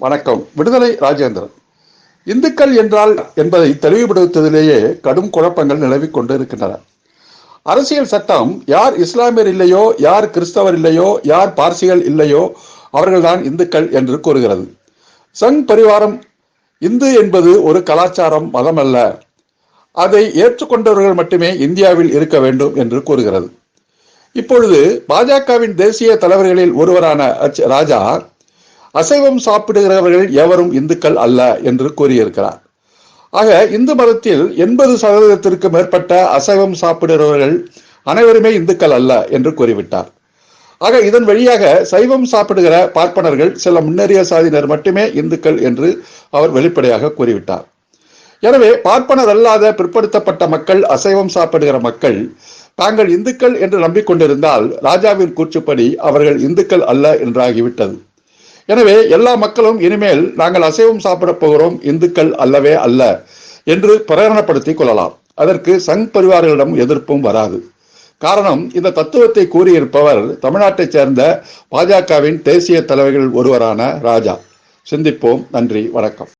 வணக்கம். விடுதலை ராஜேந்திரன். இந்துக்கள் என்றால் என்பதை தெளிவுபடுத்துவதிலேயே கடும் குழப்பங்கள் நிலவிக் கொண்டிருக்கின்றன. அரசியல் சட்டம் யார் இஸ்லாமியர் இல்லையோ யார் கிறிஸ்தவர் இல்லையோ யார் பார்சிகள் இல்லையோ அவர்கள்தான் இந்துக்கள் என்று கூறுகிறது. சங் பரிவாரம் இந்து என்பது ஒரு கலாச்சாரம் மதம் அல்ல அதை ஏற்றுக்கொண்டவர்கள் மட்டுமே இந்தியாவில் இருக்க வேண்டும் என்று கூறுகிறது. இப்பொழுது பாஜகவின் தேசிய தலைவர்களில் ஒருவரான அச் ராஜா அசைவம் சாப்பிடுகிறவர்கள் எவரும் இந்துக்கள் அல்ல என்று கூறியிருக்கிறார். ஆக இந்து மதத்தில் எண்பது சதவீதத்திற்கு மேற்பட்ட அசைவம் சாப்பிடுகிறவர்கள் அனைவருமே இந்துக்கள் அல்ல என்று கூறிவிட்டார். ஆக இதன் வழியாக சைவம் சாப்பிடுகிற பார்ப்பனர்கள் சில முன்னேறிய சாதியினர் மட்டுமே இந்துக்கள் என்று அவர் வெளிப்படையாக கூறிவிட்டார். எனவே பார்ப்பனர் அல்லாத பிற்படுத்தப்பட்ட மக்கள் அசைவம் சாப்பிடுகிற மக்கள் தாங்கள் இந்துக்கள் என்று நம்பிக்கொண்டிருந்தால் ராஜாவின் கூற்றுப்படி அவர்கள் இந்துக்கள் அல்ல என்றாகிவிட்டது. எனவே எல்லா மக்களும் இனிமேல் நாங்கள் அசைவம் சாப்பிடப் போகிறோம் இந்துக்கள் அல்லவே அல்ல என்று பிரகடனப்படுத்தி கொள்ளலாம். அதற்கு சங் பரிவார்களிடம் எதிர்ப்பும் வராது. காரணம் இந்த தத்துவத்தை கூறியிருப்பவர் தமிழ்நாட்டைச் சேர்ந்த பாஜகவின் தேசிய தலைவர்கள் ஒருவரான ராஜா. சிந்திப்போம். நன்றி. வணக்கம்.